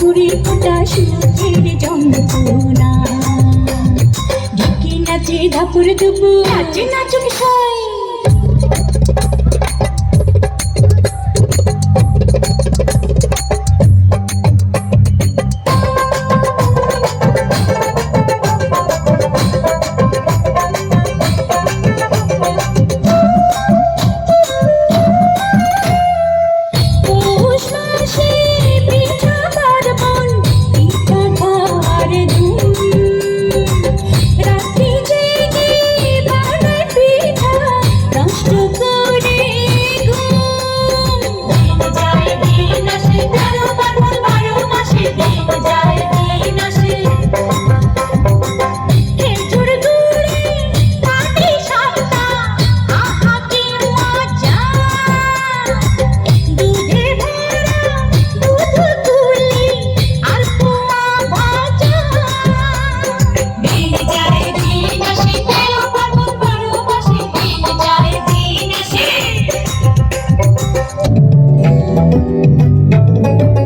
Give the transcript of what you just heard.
ঘুরি ফোটা সুখের জন্মপুনা ঢেকে নাচে ধাপুর দুপুর নাচে নাচুক সয়